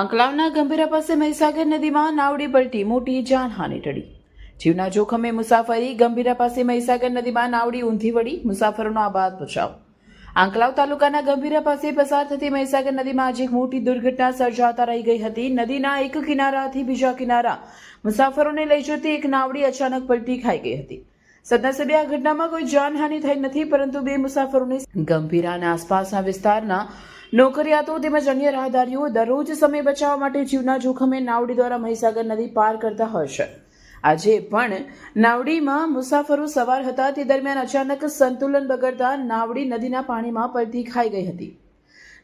અંકલાવના ગંભીરા પાસે મહીસાગર નદીમાં નાવડી પલટી મોટી જાનહાની ટળી. જીવના જોખમે મુસાફરી ગંભીરા પાસે મહીસાગર નદીમાં નાવડી ઊંધી વળી મુસાફરોનો આબાદ બચાવ. આંકલાવ તાલુકાના ગંભીરા પાસે પસાર થતી મહીસાગર નદીમાં આજે એક મોટી દુર્ઘટના સર્જાતા રહી ગઈ હતી. નદીના એક કિનારાથી બીજા કિનારા મુસાફરોને લઈ જતી એક નાવડી અચાનક પલટી ખાઈ ગઈ હતી. સદનસીબે આ ઘટનામાં કોઈ જાનહાનિ થઈ નથી, પરંતુ બે મુસાફરોને ગંભીરા અને આસપાસના વિસ્તારના નોકરિયાતો તેમજ અન્ય રાહદારીઓ દરરોજ સમય બચાવવા માટે જીવના જોખમે નાવડી દ્વારા મહીસાગર નદી પાર કરતા છે. આજે પણ નાવડીમાં મુસાફરો સવાર હતા તે દરમિયાન અચાનક સંતુલન બગડતા નાવડી નદીના પાણીમાં પલટી ખાઈ ગઈ હતી.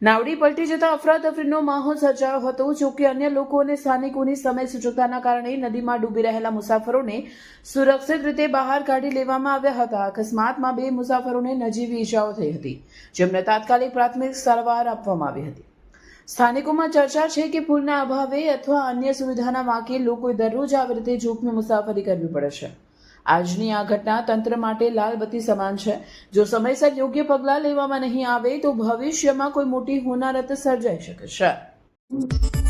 નાવડી પલટી જતા અફરાતફરીનો માહોલ સર્જાયો હતો જોકે અન્ય લોકો અને સ્થાનિકોની સમય સૂચકતાના કારણે નદીમાં ડૂબી રહેલા મુસાફરોને સુરક્ષિત રીતે બહાર કાઢી લેવામાં આવ્યા હતા. અકસ્માતમાં બે મુસાફરોને નજીવી ઈજાઓ થઈ હતી, જેમને તાત્કાલિક પ્રાથમિક સારવાર આપવામાં આવી હતી. સ્થાનિકોમાં ચર્ચા છે કે પુલના અભાવે અથવા અન્ય સુવિધાના વાંકે લોકોએ દરરોજ આવી રીતે જોખમી મુસાફરી કરવી પડે છે. આજની આ ઘટના તંત્ર માટે લાલબત્તી સમાન છે. જો સમયસર યોગ્ય પગલાં લેવામાં નહીં આવે, તો ભવિષ્યમાં કોઈ મોટી હોનારત સર્જાઈ શકે છે.